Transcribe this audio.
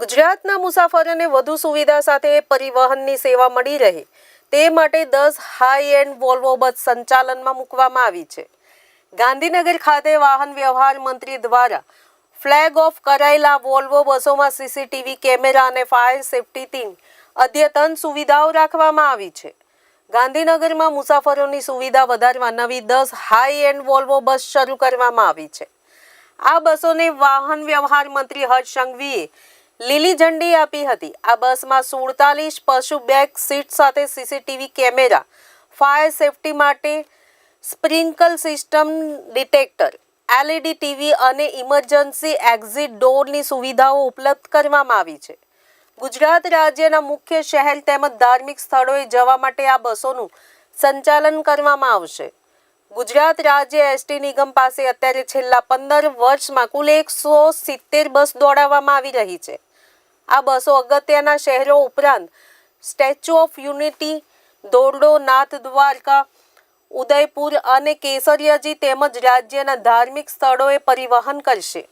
ગુજરાતના મુસાફરોને વધુ સુવિધા સાથે પરિવહનની સેવા મળી રહે તે માટે દસ હાઈ એન્ડ વોલ્વો બસ સંચાલનમાં મૂકવામાં આવી છે. ગાંધીનગર ખાતે વાહન વ્યવહાર મંત્રી દ્વારા ફ્લેગ ઓફ કરાયેલા વોલ્વો બસોમાં સીસીટીવી કેમેરા અને ફાયર સેફટીની અદ્યતન સુવિધાઓ રાખવામાં આવી છે. ગાંધીનગરમાં મુસાફરોની સુવિધા વધારવા નવી દસ હાઈ એન્ડ વોલ્વો બસ શરૂ કરવામાં આવી છે. આ બસોને વાહન વ્યવહાર મંત્રી હર્ષ સંઘવીએ લીલી ઝંડી આપી હતી. આ બસમાં સુડતાલીસ પશુ બેગ, સીટ સાથે સીસીટીવી કેમેરા, ફાયર સેફટી માટે sprinkle system detector, LED TV અને ઇમરજન્સી એક્ઝિટ ડોરની સુવિધાઓ ઉપલબ્ધ કરવામાં આવી છે. ગુજરાત રાજ્યના મુખ્ય શહેર તેમજ ધાર્મિક સ્થળોએ જવા માટે આ બસોનું સંચાલન કરવામાં આવશે. ગુજરાત રાજ્ય એસટી નિગમ પાસે અત્યારે છેલ્લા પંદર વર્ષમાં કુલ એકસો સિત્તેર બસ દોડાવવામાં આવી રહી છે. આ બસો અગત્યના શહેરો ઉપરાંત સ્ટેચ્યુ ઓફ યુનિટી, દોરડો, નાથ દ્વારકા, ઉદયપુર અને કેસરિયાજી તેમજ રાજ્યના ધાર્મિક સ્થળોએ પરિવહન કરશે.